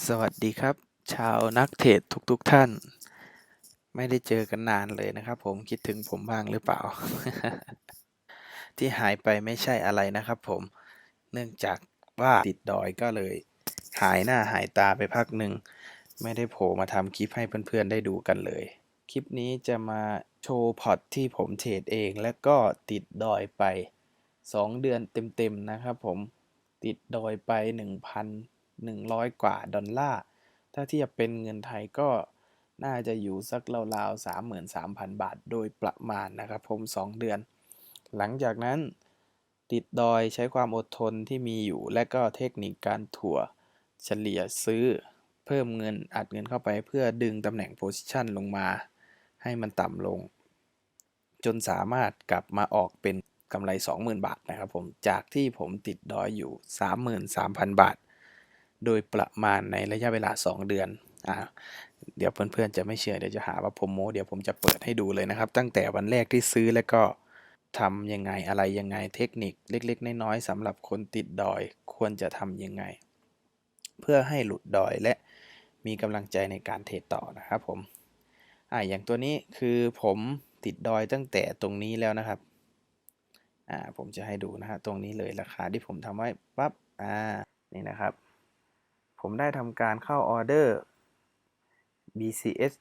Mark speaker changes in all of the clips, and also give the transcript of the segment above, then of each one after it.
Speaker 1: สวัสดีครับ ชาวนักเทรดทุกๆท่าน ไม่ได้เจอกันนานเลยนะครับ ผมคิดถึงผมบ้างหรือเปล่า ที่หายไปไม่ใช่อะไรนะครับ ผมเนื่องจากว่าติดดอยก็เลย หายหน้าหายตาไปพักหนึ่ง ไม่ได้โผล่มาทำคลิปให้เพื่อนๆได้ดูกันเลย คลิปนี้จะมาโชว์พอร์ตที่ผมเทรดเอง และก็ติดดอยไป 2 เดือนเต็มๆนะครับ ผมติดดอยไป 100 กว่าดอลลาร์ ถ้าเทียบเป็นเงินไทยก็น่าจะอยู่สักราวๆ33,000 บาทโดยประมาณนะครับผม 2 เดือน หลังจากนั้นติดดอยใช้ความอดทนที่มีอยู่ และก็เทคนิคการถั่วเฉลี่ยซื้อเพิ่มเงินอัดเงินเข้าไปเพื่อดึงตำแหน่งโพซิชันลงมา ให้มันต่ำลง จนสามารถกลับมาออกเป็นกำไร 20,000 บาทนะครับผม จากที่ผมติดดอยอยู่ 33,000 บาท โดยประมาณในระยะเวลา 2 เดือนอ่าเดี๋ยวเพื่อนๆจะไม่เชื่อเดี๋ยวจะหาว่าผมโม้เดี๋ยวผมจะเปิดให้ดูเลยนะครับ ตั้งแต่วันแรกที่ซื้อแล้วก็ทำยังไงอะไรยังไงเทคนิคเล็กๆน้อยๆสำหรับคนติดดอยควรจะทำยังไง เพื่อให้หลุดดอยและมีกำลังใจในการเทรดต่อนะครับผมอ่าอย่างตัวนี้คือผมติดดอยตั้งแต่ตรงนี้แล้วนะครับอ่าผมจะให้ดูนะฮะตรงนี้เลยราคาที่ผมทำไว้ปั๊บอ่านี่นะครับ ผมได้ทำการเข้าออเดอร์ BCS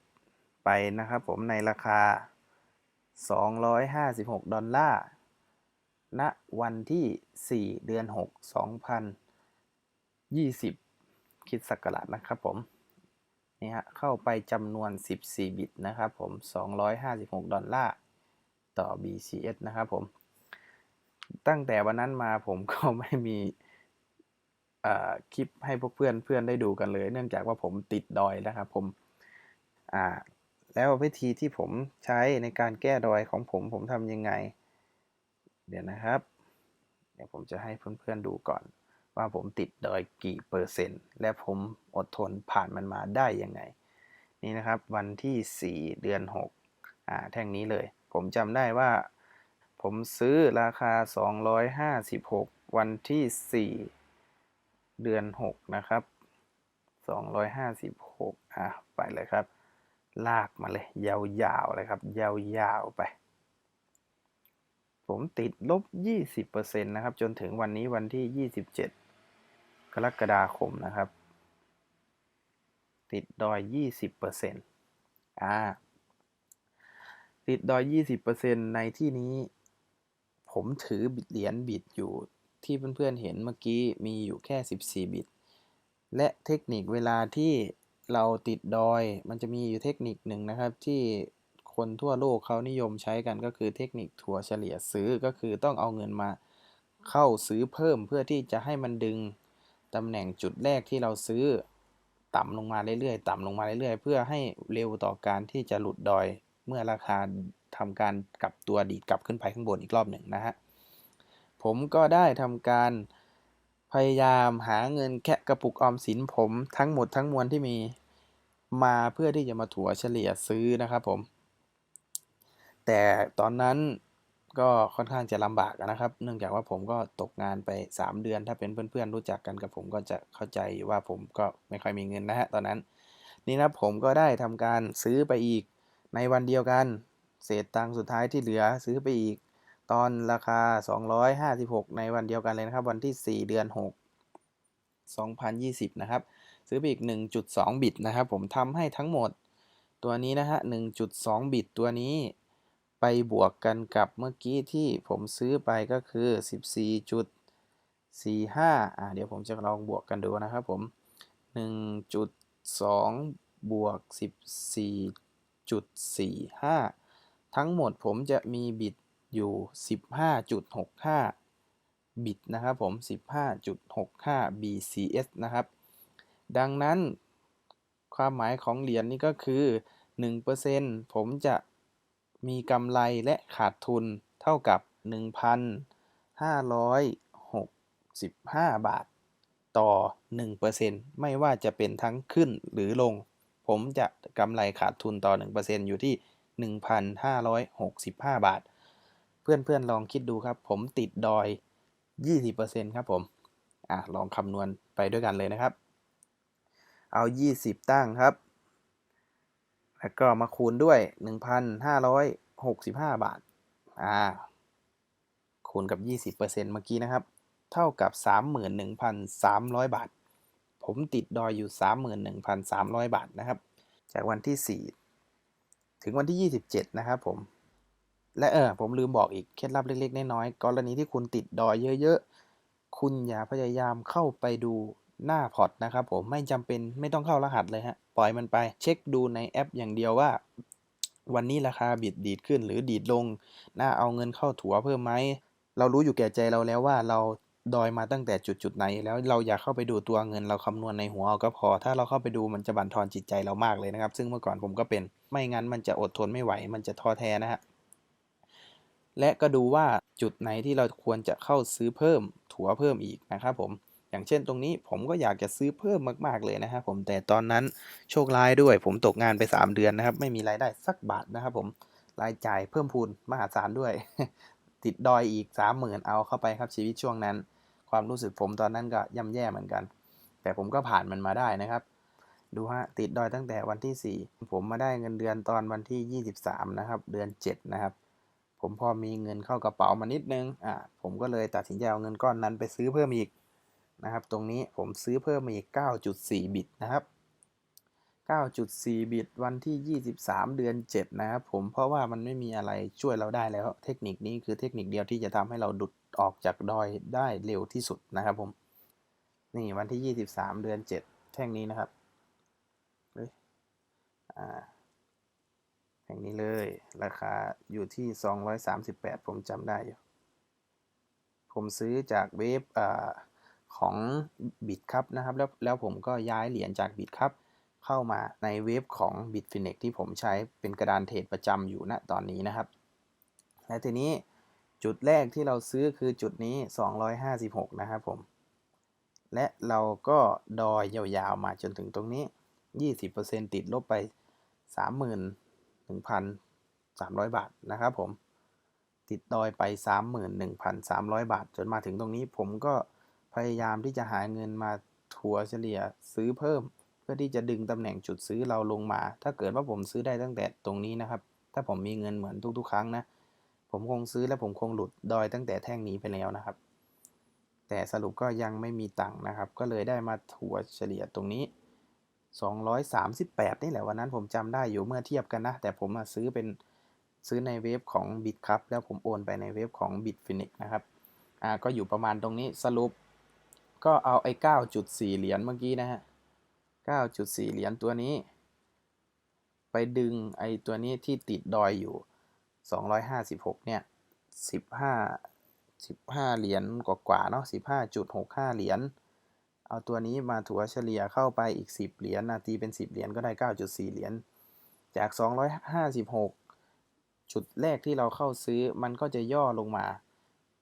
Speaker 1: ไปนะครับผมในราคา 256 ดอลลาร์ ณ วันที่ 4 เดือน 6 2020 คิดศักราชนะครับผม นี่ฮะ เข้าไปจำนวน 14 บิตนะครับผม 256 ดอลลาร์ ต่อ BCS นะครับผม ตั้งแต่วันนั้นมาผมก็ไม่มี คลิปให้พวกเพื่อนเพื่อนได้ดูกันเลย เนื่องจากว่าผมติดดอยนะครับผมแล้ววิธีที่ผมใช้ในการแก้ดอยของผมผมทำยังไง เดี๋ยวนะครับ เดี๋ยวผมจะให้เพื่อนๆดูก่อน ว่าผมติดดอยกี่เปอร์เซ็นต์ และผมอดทนผ่านมันมาได้ยังไง นี่นะครับวันที่ 4 เดือน 6อ่าแท่งนี้เลย ผมจำได้ว่า ผมซื้อราคา 256 วันที่ 4 เดือน 6 นะครับ 256 อะ ไปเลยครับ ลากมาเลย ยาวๆเลยครับ ยาวๆไป ผมติดลบ 20%นะครับ จนถึงวันนี้วันที่ 27 กรกฎาคมนะครับ ติดดอย 20%อ่า ติดดอย 20%ในที่นี้ ผมถือบิตเหรียญบิตอยู่ ที่เพื่อนๆเห็นเมื่อกี้มีอยู่แค่ 14 บิต และเทคนิคเวลาที่เราติดดอย มันจะมีอยู่เทคนิคหนึ่งนะครับ ที่คนทั่วโลกเขานิยมใช้กันก็คือเทคนิคถั่วเฉลี่ยซื้อก็คือต้องเอาเงินมาเข้าซื้อเพิ่มเพื่อที่จะให้มันดึงตำแหน่งจุดแรกที่เราซื้อต่ำลงมาเรื่อยๆ ต่ำลงมาเรื่อยๆ เพื่อให้เร็วต่อการที่จะหลุดดอย เมื่อราคาทำการกลับตัวดีดกลับขึ้นไปข้างบนอีกรอบหนึ่งนะฮะ ผมก็ได้ทำการพยายามหาเงินแค่กระปุกออมสินผมทั้งหมดทั้งมวลที่มีมาเพื่อที่จะมาถัวเฉลี่ยซื้อนะครับผม แต่ตอนนั้นก็ค่อนข้างจะลำบากนะครับ เนื่องจากว่าผมก็ตกงานไป 3 เดือน ถ้าเป็นเพื่อนๆรู้จักกันกับผมก็จะเข้าใจว่าผมก็ไม่ค่อยมีเงินนะฮะตอนนั้น นี่นะผมก็ได้ทำการซื้อไปอีกในวันเดียวกัน เศษตังค์สุดท้ายที่เหลือซื้อไปอีก ตอนราคา 256 ในวันเดียวกันเลยนะครับ วันที่ 4 เดือน 6 2020 นะครับ ซื้อไปอีก 1.2 บิตนะครับ ผมทำให้ทั้งหมดตัวนี้นะฮะ 1.2 บิตตัวนี้ไปบวกกันกับเมื่อกี้ที่ผมซื้อไปก็คือ 14.45 อ่าเดี๋ยวผมจะลองบวกกันดูนะครับผม 1.2 บวก 14.45 ทั้งหมดผมจะมีบิต อยู่ 15.65 บิตนะครับผม 15.65 BCS นะครับ ดังนั้นความหมายของเหรียญนนี้ก็คือ 1%ผมจะมีกำไรและขาดทุนเท่ากับ 1,565 บาท ต่อ 1%ไม่ว่าจะเป็นทั้งขึ้นหรือลง ผมจะกำไรขาดทุนต่อ 1%อยู่ที่ 1,565 บาท เพื่อนๆลองคิดดูครับ ผมติดดอย 20%ครับผมอะลองคำนวณไปด้วยกันเลยนะครับ เอา 20 ตั้งครับ แล้วก็มาคูณด้วย 1,565 บาทอ่าคูณกับ 20%เมื่อกี้นะครับ เท่ากับ 31,300 บาท ผมติดดอยอยู่ 31,300 บาทนะครับ จากวันที่ 4 ถึงวันที่ 27 นะครับผม และเออผมลืมบอกอีกเคล็ดลับเล็กๆน้อยๆกรณีที่คุณติดดอยเยอะๆ คุณอย่าพยายามเข้าไปดูหน้าพอร์ตนะครับผมไม่จำเป็นไม่ต้องเข้ารหัสเลยฮะปล่อยมันไป เช็คดูในแอปอย่างเดียวว่า วันนี้ราคาบิดดีดขึ้นหรือดีดลงน่าเอาเงินเข้าถัวเพิ่มไหมเรารู้อยู่แก่ใจเราแล้วว่าเราดอยมาตั้งแต่จุดจุดๆไหน แล้วเราอยากเข้าไปดูตัวเงินเราคำนวณในหัวเอาก็พอ ถ้าเราเข้าไปดูมันจะบั่นทอนจิตใจเรามากเลยนะครับ ซึ่งเมื่อก่อนผมก็เป็นไม่งั้นมันจะอดทนไม่ไหว มันจะท้อแท้นะฮะ และก็ดูว่าจุดไหนที่เราควรจะเข้าซื้อเพิ่ม ถัวเพิ่มอีกนะครับผม อย่างเช่นตรงนี้ผมก็อยากจะซื้อเพิ่มมาก ๆเลยนะครับผมแต่ตอนนั้นโชคร้ายด้วย ผมตกงานไป 3 เดือนนะครับ ไม่มีรายได้สักบาทนะครับผมรายจ่ายเพิ่มพูนมหาศาลด้วย ติดดอยอีก 30,000 เอาเข้าไปครับชีวิตช่วงนั้น ความรู้สึกผมตอนนั้นก็ย่ำแย่เหมือนกัน แต่ผมก็ผ่านมันมาได้นะครับดูฮะติดดอยตั้งแต่วันที่ 4 ผมมาได้เงินเดือนตอนวันที่ 23 นะครับ เดือน 7 นะครับ ผมพอมีเงินเข้ากระเป๋ามานิดนึงอ่าผมก็เลยตัดสินใจเอาเงินก้อนนั้นไปซื้อเพิ่มอีกนะครับ ตรงนี้ผมซื้อเพิ่มมาอีก 9.4 บิตนะครับ 9.4 บิตวันที่ 23 เดือน 7 นะครับผมเพราะว่ามันไม่มีอะไรช่วยเราได้แล้ว เทคนิคนี้คือเทคนิคเดียวที่จะทำให้เราดุดออกจากดอยได้เร็วที่สุดนะครับผม นี่วันที่ 23 เดือน 7 แท่งนี้นะครับเฮ้ยอ่า งนี้เลย ราคาอยู่ที่ 238 ผมจำได้อยู่ผมซื้อจากเว็บอของบิตครับนะครับ แล้วแล้วผมก็ย้ายเหรียญจากบิตครับเข้ามาในเว็บของ Bitfinex ที่ผมใช้เป็นกระดานเทรดประจำอยู่ณตอนนี้นะครับ และทีนี้จุดแรกที่เราซื้อคือจุดนี้ 256 นะครับผม และเราก็ดอยยาวๆมาจนถึงตรงนี้ 20%ติดลบไป 1,300 บาทนะครับผมติดดอยไป 31,300 บาท จนมาถึงตรงนี้ผมก็พยายามที่จะหาเงินมาถัวเฉลี่ยซื้อเพิ่ม เพื่อที่จะดึงตำแหน่งจุดซื้อเราลงมา ถ้าเกิดว่าผมซื้อได้ตั้งแต่ตรงนี้นะครับ ถ้าผมมีเงินเหมือนทุกๆ ครั้งนะ ผมคงซื้อและผมคงหลุดดอยตั้งแต่แท่งนี้ไปแล้วนะครับ แต่สรุปก็ยังไม่มีตังค์นะครับ ก็เลยได้มาถัวเฉลี่ยตรงนี้ 238 นี่แหละวันนั้นผมจำได้อยู่เมื่อเทียบกันนะ แต่ผมซื้อเป็นซื้อในเว็บของ Bit ครับแล้วผมโอนไปในเว็บของ Bitfinex นะครับอ่าก็อยู่ประมาณตรงนี้สรุป ก็เอาไอ้ 9.4 เหรียญเมื่อกี้นะฮะ 9.4 เหรียญตัวนี้ ไปดึงไอ้ตัวนี้ที่ติดดอยอยู่ 256 เนี่ย 15 15 เหรียญกว่าๆเนาะ15.65 เหรียญ เอาตัวนี้มาถัวเฉลี่ยเข้าไปอีก 10 เหรียญนะตีเป็น 10 เหรียญก็ได้ 9.4 เหรียญจาก 256 จุดแรกที่เราเข้าซื้อมันก็จะย่อลงมา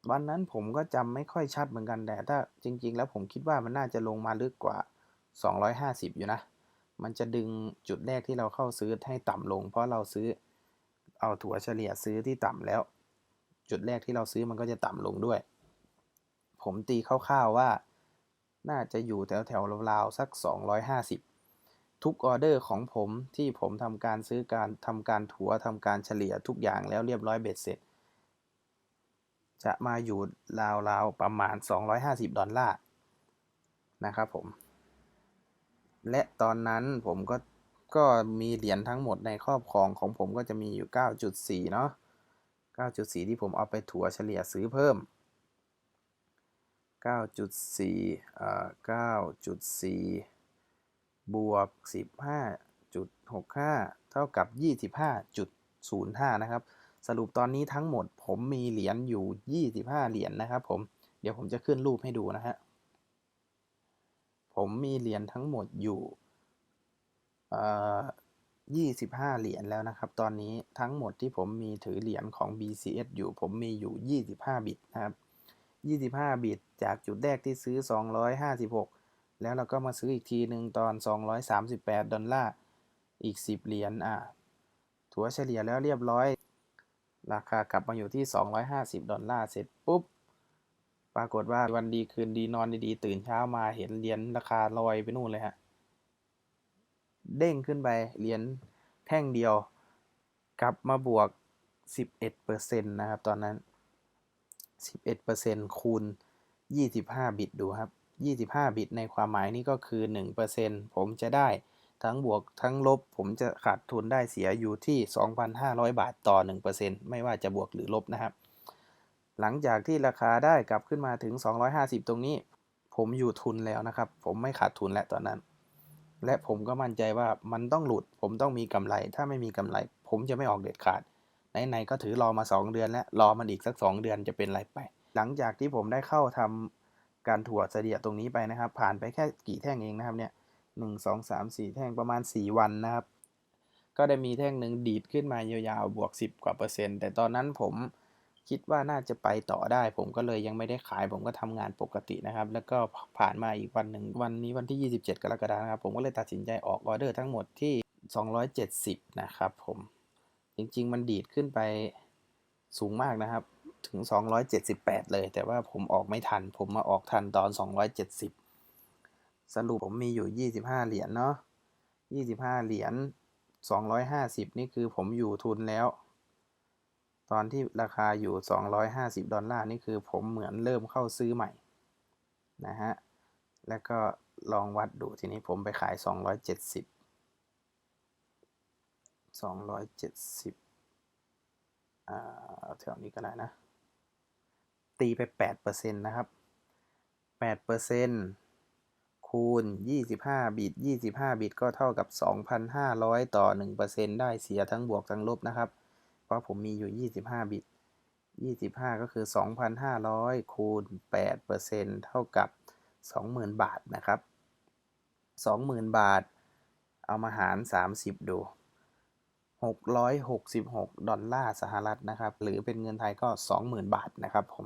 Speaker 1: วันนั้นผมก็จำไม่ค่อยชัดเหมือนกันแต่ถ้าจริง ๆ แล้วผมคิดว่ามันน่าจะลงมาลึกกว่า 250 อยู่นะ มันจะดึงจุดแรกที่เราเข้าซื้อให้ต่ำลง เพราะเราซื้อเอาถัวเฉลี่ยซื้อที่ต่ำแล้ว จุดแรกที่เราซื้อมันก็จะต่ำลงด้วย ผมตีคร่าวๆว่า น่าจะอยู่แถวๆราวๆสัก 250 ทุกออเดอร์ของผมที่ผมทำการซื้อการทำการถัวทำการเฉลี่ยทุกอย่างแล้วเรียบร้อยเบ็ดเสร็จ จะมาอยู่ราวๆประมาณ 250 ดอลลาร์นะครับผม และตอนนั้นผมก็ก็มีเหรียญทั้งหมดในครอบครองของผมก็จะมีอยู่ 9.4 เนาะ9.4 ที่ผมเอาไปถัวเฉลี่ยซื้อเพิ่ม 9.4เอ่อ9.4 บวก 15.65 เท่ากับ 25.05 นะครับ สรุปตอนนี้ทั้งหมดผมมีเหรียญอยู่ 25 เหรียญนะครับผม เดี๋ยวผมจะขึ้นรูปให้ดูนะฮะ ผมมีเหรียญทั้งหมดอยู่เอ่อ25 เหรียญแล้วนะครับ ตอนนี้ทั้งหมดที่ผมมีถือเหรียญของ BCS อยู่ ผมมีอยู่ 25 บิตนะครับ 25 บิต จากจุดแรกที่ซื้อ 256 แล้วเราก็มาซื้ออีกทีหนึ่งตอน 238 ดอลลาร์ อีก 10 เหรียญ อะถัวเฉลี่ยแล้วเรียบร้อย ราคากลับมาอยู่ที่ 250 ดอลลาร์ เสร็จปุ๊บ ปรากฏว่าวันดีคืนดีนอนดีๆ ตื่นเช้ามาเห็นเหรียญราคาลอยไปนู่นเลยฮะ เด้งขึ้นไปเหรียญแท่งเดียว กลับมาบวก 11%นะครับตอนนั้น 11%คูณ 25 บิตดูครับ 25 บิตในความหมายนี้ก็คือ 1%ผมจะได้ทั้งบวกทั้งลบ ผมจะขาดทุนได้เสียอยู่ที่ 2,500 บาทต่อ 1%ไม่ว่าจะบวกหรือลบนะครับ หลังจากที่ราคาได้กลับขึ้นมาถึง 250 ตรงนี้ ผมอยู่ทุนแล้วนะครับ ผมไม่ขาดทุนแล้วตอนนั้น และผมก็มั่นใจว่ามันต้องหลุด ผมต้องมีกำไร ถ้าไม่มีกำไร ผมจะไม่ออกเด็ดขาด ไหนๆก็ถือรอมา 2 เดือนแล้วรอมันอีกสัก 2 เดือนจะเป็นไรไป หลังจากที่ผมได้เข้าทำการถั่วเสดียตรงนี้ไปนะครับ ผ่านไปแค่กี่แท่งเองนะครับเนี่ยหนึ่งสองสามสี่แท่งประมาณ 4 วันนะครับ ก็ได้มีแท่งหนึ่งดีดขึ้นมายาวๆบวก 10 กว่าเปอร์เซ็นต์ แต่ตอนนั้นผมคิดว่าน่าจะไปต่อได้ ผมก็เลยยังไม่ได้ขาย ผมก็ทำงานปกตินะครับ แล้วก็ผ่านมาอีกวันหนึ่งวันนี้วันที่ 27 กรกฎาคมครับผมก็เลยตัดสินใจออกออเดอร์ทั้งหมดที่ 270 นะครับผม จริง ๆ มันดีดขึ้นไปสูงมากนะครับ ถึง 278 เลย แต่ว่าผมออกไม่ทัน ผมมาออกทันตอน 270 สรุปผมมีอยู่ 25 เหรียญเนาะ25 เหรียญ 250 นี่คือผมอยู่ทุนแล้ว ตอนที่ราคาอยู่ 250 ดอลลาร์ นี่คือผมเหมือนเริ่มเข้าซื้อใหม่ นะฮะ แล้วก็ลองวัดดูทีนี้ผมไปขาย 270 270อ่าแถวนี้ก็ได้นะ ตีไป8%นะครับ8%คูณ25บิต25บิตก็เท่ากับ2,500ต่อ1%ได้เสียทั้งบวกทั้งลบนะครับ เพราะผมมีอยู่25บิต25ก็คือ2,500คูณ8%เท่ากับ20,000บาทนะครับ20,000บาท เอามาหาร30ดู 666 ดอลลาร์สหรัฐนะครับ หรือเป็นเงินไทยก็ 20,000 บาทนะครับผม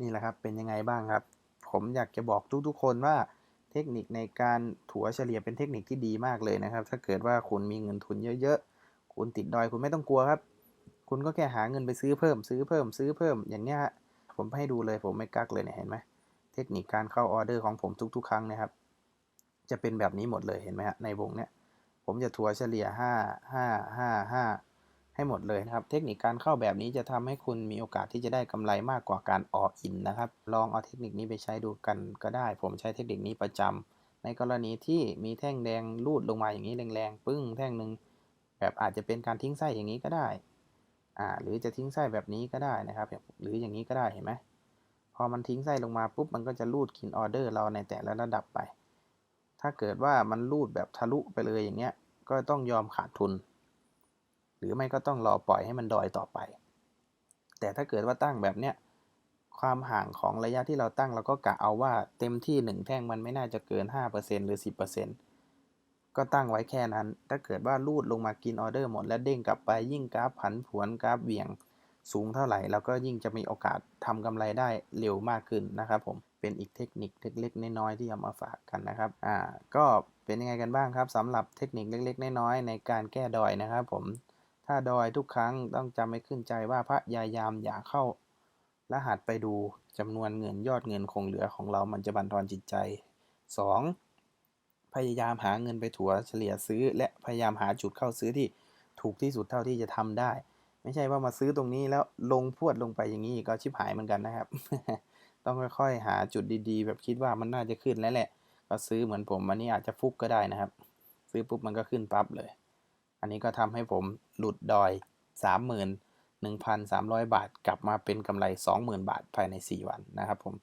Speaker 1: นี่แหละครับ เป็นยังไงบ้างครับ ผมอยากจะบอกทุกๆคนว่าเทคนิคในการถัวเฉลี่ยเป็นเทคนิคที่ดีมากเลยนะครับ ถ้าเกิดว่าคุณมีเงินทุนเยอะๆ คุณติดดอยคุณไม่ต้องกลัวครับ คุณก็แค่หาเงินไปซื้อเพิ่ม ซื้อเพิ่ม ซื้อเพิ่ม อย่างเนี้ยผมให้ดูเลยผมไม่กักเลยเนี่ยเห็นไหมเทคนิคการเข้าออเดอร์ของผมทุกๆ ครั้งนะครับ จะเป็นแบบนี้หมดเลยเห็นไหมฮะในวงเนี้ย ผมจะถัวเฉลี่ย 5 5 5 5 ให้หมดเลยนะครับ เทคนิคการเข้าแบบนี้จะทำให้คุณมีโอกาสที่จะได้กำไรมากกว่าการออกอินนะครับ ลองเอาเทคนิคนี้ไปใช้ดูกันก็ได้ ผมใช้เทคนิคนี้ประจำในกรณีที่มีแท่งแดงลูดลงมาอย่างนี้แรงๆ ปึ้งแท่งหนึ่งแบบอาจจะเป็นการทิ้งไส้อย่างนี้ก็ได้อ่าหรือจะทิ้งไส้แบบนี้ก็ได้นะครับ หรืออย่างนี้ก็ได้เห็นไหมพอมันทิ้งไส้ลงมาปุ๊บมันก็จะลูดกินออเดอร์เราในแต่ละระดับไป ถ้าเกิดว่ามันลูดแบบทะลุไปเลยอย่างเงี้ย ก็ต้องยอมขาดทุน หรือไม่ก็ต้องรอปล่อยให้มันดอยต่อไป แต่ถ้าเกิดว่าตั้งแบบเนี้ย ความห่างของระยะที่เราตั้งเราก็กะเอาว่าเต็มที่ 1 แท่งมันไม่น่าจะเกิน 5%หรือ 10%ก็ตั้งไว้แค่นั้น ถ้าเกิดว่าลูดลงมากินออเดอร์หมดแล้วเด้งกลับไปยิ่งกราฟผันผวนกราฟเหวี่ยง สูงเท่าไหร่เราก็ยิ่งจะมีโอกาสทำกำไรได้เร็วมากขึ้นนะครับผมเป็นอีกเทคนิคเล็กๆน้อยๆที่เอามาฝากกันนะครับอ่าก็เป็นยังไงกันบ้างครับสำหรับเทคนิคเล็กๆน้อยๆในการแก้ดอยนะครับผมถ้าดอยทุกครั้งต้องจำให้ขึ้นใจว่าพยายามอย่าเข้ารหัสไปดูจำนวนเงินยอดเงินคงเหลือของเรามันจะบั่นทอนจิตใจ 2. พยายามหาเงินไปถัวเฉลี่ยซื้อ และพยายามหาจุดเข้าซื้อที่ถูกที่สุดเท่าที่จะทำได้ ไม่ใช่ว่ามาซื้อตรงนี้แล้วลงพวดลงไปอย่างนี้ก็ชิบหายเหมือนกันนะครับ ต้องค่อยๆ หาจุดดีๆ แบบคิดว่ามันน่าจะขึ้นแล้วแหละ ก็ซื้อเหมือนผมอันนี้อาจจะฟุกก็ได้นะครับ ซื้อปุ๊บมันก็ขึ้นปั๊บเลย อันนี้ก็ทำให้ผมหลุดดอย 31,300 บาท กลับมาเป็นกำไร 20,000 บาทภายใน 4 วันนะครับ ผม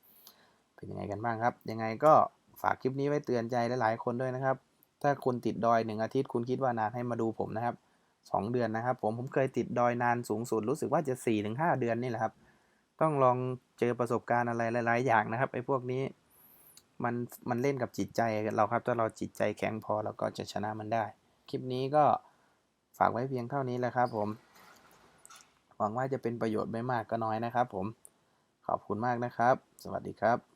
Speaker 1: เป็นยังไงกันบ้างครับ ยังไงก็ฝากคลิปนี้ไว้เตือนใจหลายๆคนด้วยนะครับ ถ้าคุณติดดอยหนึ่งอาทิตย์คุณคิดว่านานให้มาดูผมนะครับ 2 เดือนนะครับ ผมผมเคยติดดอยนานสูงสุดรู้สึกว่าจะ4-5เดือนนี่แหละครับ ต้องลองเจอประสบการณ์อะไรหลาย ๆ อย่างนะครับไอ้พวกนี้มันมันเล่นกับจิตใจเราครับถ้าเราจิตใจแข็งพอเราก็จะชนะมันได้ คลิปนี้ก็ฝากไว้เพียงเท่านี้แหละครับ ผม หวังว่าจะเป็นประโยชน์ไม่มากก็น้อยนะครับ ผมขอบคุณมากนะครับ สวัสดีครับ